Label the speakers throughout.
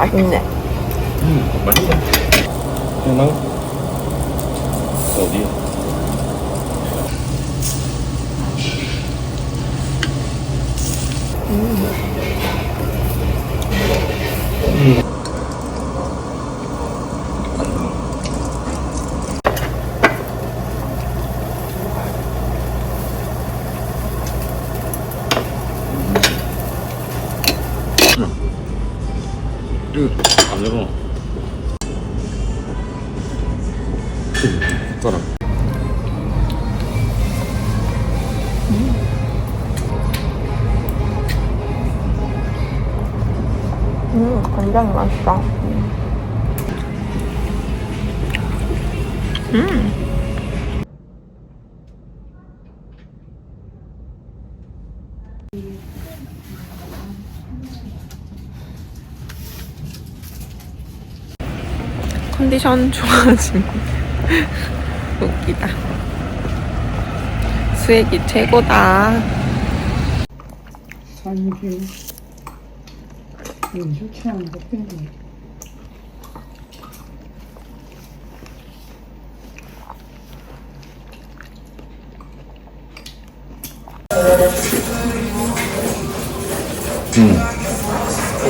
Speaker 1: 맛있네.
Speaker 2: 음, 맛있다. 그냥 어디야? 이거 숟가락.
Speaker 1: 음, 간장 맛있다. 컨디션 좋아지고 웃기다. 수액이 최고다.
Speaker 3: 연주 취하는 거 빼고
Speaker 2: 음.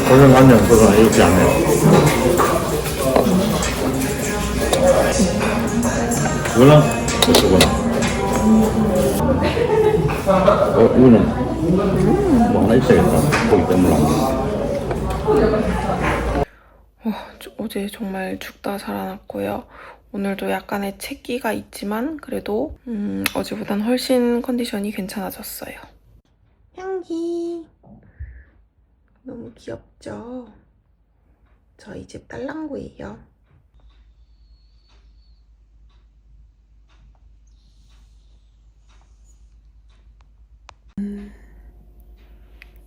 Speaker 2: 고생 많네. 그거 이렇게 안 해. 그거나, 그거나. 어, 이거는 뭐 하나 있어야겠다. 고기 때문에.
Speaker 1: 어, 저- 어제 정말 죽다 살아났고요. 오늘도 약간의 채기가 있지만 그래도 음, 어제보단 훨씬 컨디션이 괜찮아졌어요. 향기 너무 귀엽죠? 저희 집 딸랑구예요.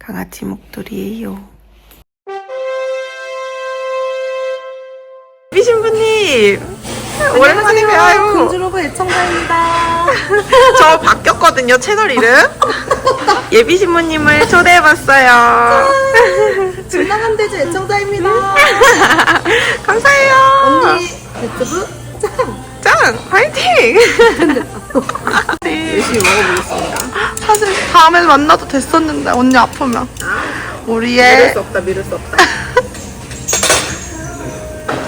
Speaker 1: 강아지 목도리예요. 미 신부님 오랜만에 뵈요.
Speaker 3: 금주로브 애청자입니다
Speaker 1: 저 바뀌었거든요 채널 이름. 예비 신부님을 초대해봤어요.
Speaker 3: 진랑한 대주 애청자입니다
Speaker 1: 감사해요.
Speaker 3: 언니 유튜브
Speaker 1: 짱 화이팅. 네.
Speaker 3: 열심히 먹어보겠습니다.
Speaker 1: 사실 다음에 만나도 됐었는데 언니 아프면. 우리의
Speaker 3: 없다 미룰 수 없다.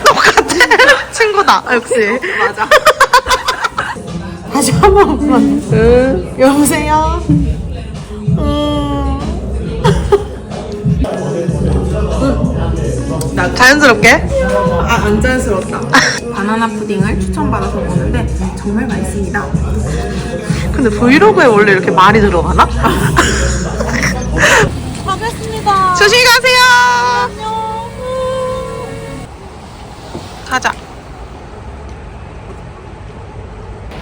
Speaker 1: 똑같아. 친구다. 역시.
Speaker 3: 맞아. 다시 한 번만. 여보세요?
Speaker 1: 자연스럽게.
Speaker 3: 아안 자연스럽다
Speaker 1: 바나나 푸딩을 추천받아서 먹는데 정말 맛있습니다. 근데 브이로그에 원래 이렇게 말이 들어가나?
Speaker 3: 반갑습니다
Speaker 1: 조심히 가세요. 가자.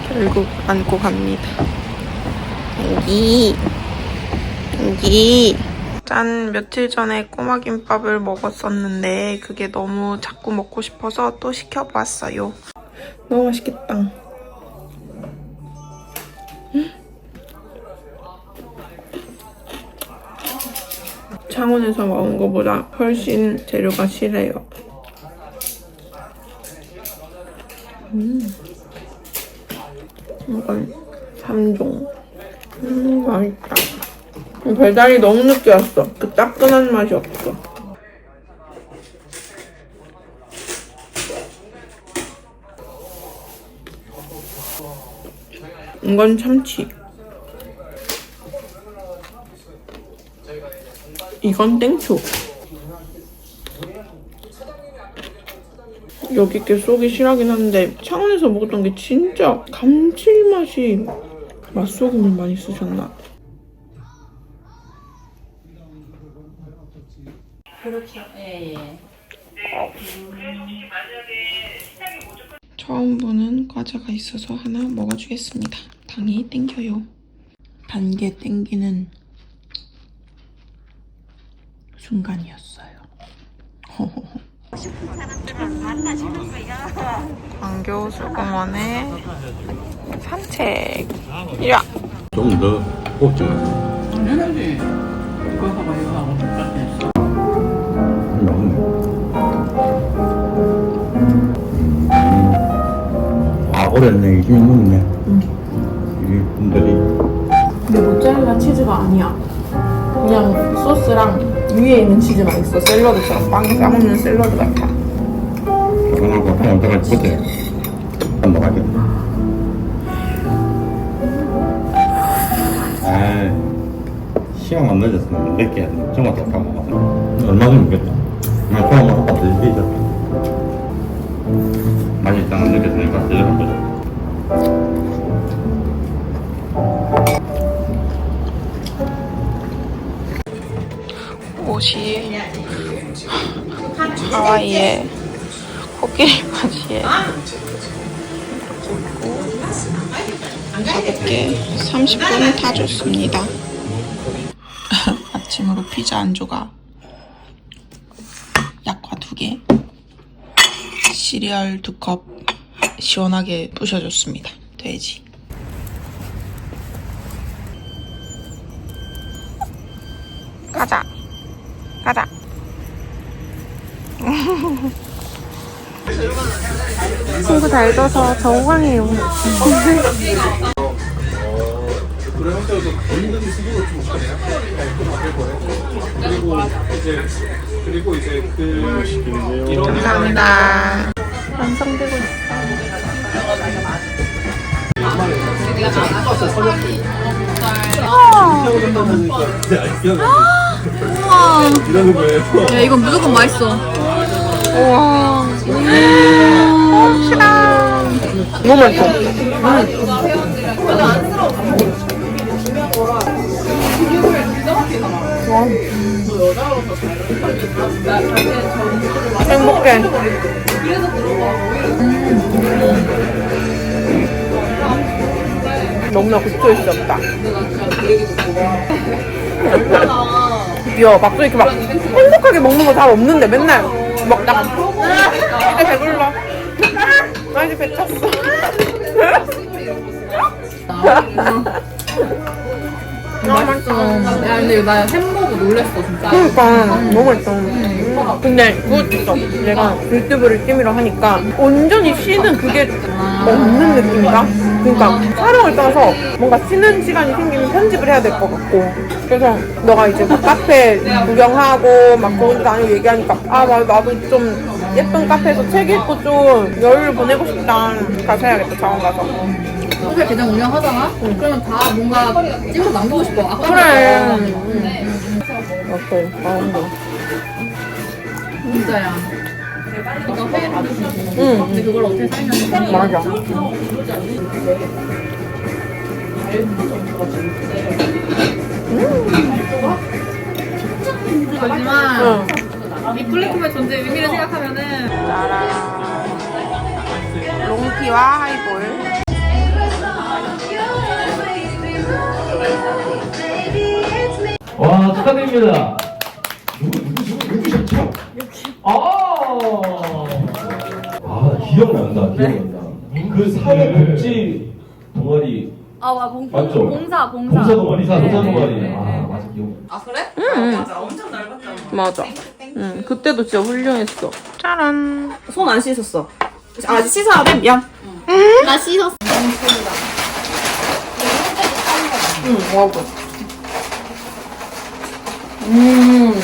Speaker 1: 결국 안고 갑니다. 여기, 여기. 짠, 며칠 전에 꼬마김밥을 먹었었는데 그게 너무 자꾸 먹고 싶어서 또 시켜봤어요. 너무 맛있겠다. 창원에서 먹은 것보다 훨씬 재료가 실해요. 음. 이건 3종. 음, 맛있다. 배달이 너무 늦게 왔어. 그 따끈한 맛이 없어. 이건 참치. 이건 땡초. 여기 게 쏘기 싫어하긴 한데 창원에서 먹었던 게 진짜 감칠맛이 맛소금을 많이 쓰셨나? 처음 보는 과자가 있어서 하나 먹어주겠습니다. 당이 땡겨요. 단 게 땡기는 순간이었어요. 광교 수공원의 산책. 이야.
Speaker 2: 좀더 볶지 마.
Speaker 3: 당연하지 아,
Speaker 2: 어렸네. 이게 먹네. 응. 이게 분들이.
Speaker 4: 근데 모짜렐라 치즈가 아니야. 그냥 소스랑 위에 있는 치즈만 있어. 샐러드처럼 빵 싸먹는 샐러드 같아.
Speaker 2: 이거는 보통 어디가 예쁘지? 한번 가겠다. 아 시간만 늦었으면 몇개 돼 정말 다 먹었어 얼마 전에 먹겠다 그냥 처음 먹었다 드시죠 맛이 있다는 느꼈으니까 드셔볼 거죠.
Speaker 4: 옷이 하와이의 코끼리 바지에 가볍게 30분 타줬습니다. 아침으로 피자 한 조각, 약과 두 개, 시리얼 두 컵 시원하게 부셔줬습니다. 돼지. 가자. 가자.
Speaker 1: 친구 잘 둬서 정황해요.
Speaker 4: 감사합니다.
Speaker 1: 완성되고 있어.
Speaker 5: 야 이건 무조건 맛있어.
Speaker 4: 너무 맛있어. 행복해. 너무나 국소일 수 없다. 야, 막도 이렇게 막 행복하게 먹는 거 잘 없는데 맨날 이제 배불러. 나 이제 배 찼어. 너무 맛있어.
Speaker 5: 야 근데 나 햄버거 놀랬어 진짜.
Speaker 4: 그러니까 너무 맛있어. 근데 그것도 있어. 내가 유튜브를 취미로 하니까 온전히 쉬는 그게 없는 느낌이다. 그러니까 촬영을 떠서 뭔가 쉬는 시간이 생기면 편집을 해야 될 것 같고. 그래서 너가 이제 막 카페 구경하고 막 거기도 다니고 얘기하니까 아 맞아 나도 좀 예쁜 카페에서 책 읽고 좀 여유를 보내고 싶다. 가서 해야겠다. 자원 가서.
Speaker 5: 호텔 계정 운영하잖아. 그러면 다 뭔가 찍어 남기고 싶어. 아까
Speaker 4: 그래. 오케이. 마음도.
Speaker 5: 진짜야. 이거 회
Speaker 4: 응.
Speaker 5: 근데 그걸 어떻게 사용하는지
Speaker 4: 맞아.
Speaker 5: 하지만
Speaker 4: 응.
Speaker 5: 이 플랫폼의 존재 의미를 생각하면은.
Speaker 4: 롱티와 하이볼.
Speaker 6: 축하드립니다. 누구 누구 누구 누구셨죠? 아, 아 기억난다 기억난다. 그 사회복지 동아리
Speaker 5: 아, 와, 봉,
Speaker 6: 맞죠?
Speaker 5: 봉사, 봉사.
Speaker 6: 봉사 동아리, 봉사
Speaker 5: 네,
Speaker 6: 동아리.
Speaker 5: 네,
Speaker 6: 아
Speaker 5: 네.
Speaker 6: 맞아 기억.
Speaker 5: 아, 그래?
Speaker 4: 맞아. 응, 그때도 진짜 훌륭했어. 짜란.
Speaker 1: 손 안 씻었어. 아, 씻어야 돼? 미안.
Speaker 5: 나 씻었어.
Speaker 4: 응, 먹어. 음.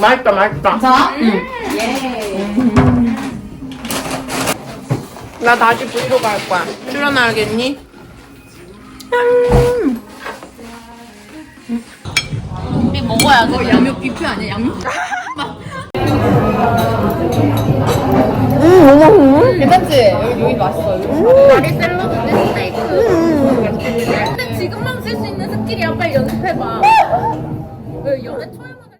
Speaker 4: 맛있다, 맛있다.
Speaker 5: 자,
Speaker 4: 나 다시 브이로그 할 거야. 출연하겠니?
Speaker 5: 우리 먹어야 돼. 어, 양육 뷔페 아니야? 양육?
Speaker 4: 음, 너무 맛있네.
Speaker 5: 괜찮지? 여기, 여기 맛있어. 다리 샐러드 스테이크. 해봐. 그 연애 초에